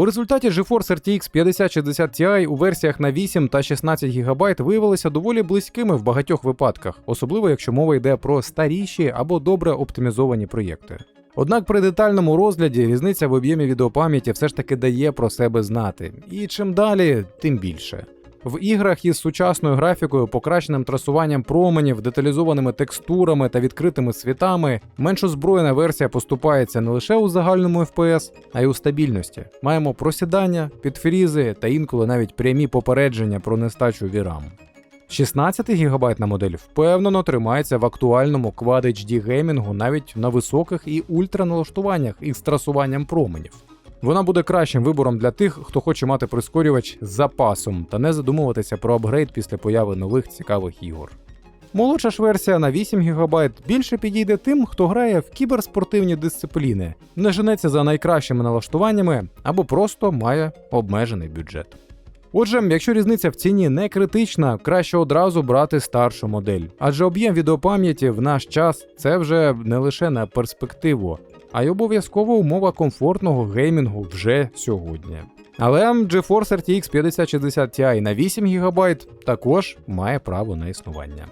У результаті GeForce RTX 5060 Ti у версіях на 8 та 16 ГБ виявилися доволі близькими в багатьох випадках, особливо якщо мова йде про старіші або добре оптимізовані проєкти. Однак при детальному розгляді різниця в об'ємі відеопам'яті все ж таки дає про себе знати, і чим далі, тим більше. В іграх із сучасною графікою, покращеним трасуванням променів, деталізованими текстурами та відкритими світами, менш озброєна версія поступається не лише у загальному FPS, а й у стабільності. Маємо просідання, підфрізи та інколи навіть прямі попередження про нестачу VRAM. 16 гігабайтна модель впевнено тримається в актуальному Quad HD геймінгу навіть на високих і ультраналаштуваннях із трасуванням променів. Вона буде кращим вибором для тих, хто хоче мати прискорювач з запасом та не задумуватися про апгрейд після появи нових цікавих ігор. Молодша ж версія на 8 ГБ більше підійде тим, хто грає в кіберспортивні дисципліни, не женеться за найкращими налаштуваннями або просто має обмежений бюджет. Отже, якщо різниця в ціні не критична, краще одразу брати старшу модель, адже об'єм відеопам'яті в наш час це вже не лише на перспективу, а й обов'язкова умова комфортного геймінгу вже сьогодні. Але GeForce RTX 5060 Ti на 8 ГБ також має право на існування.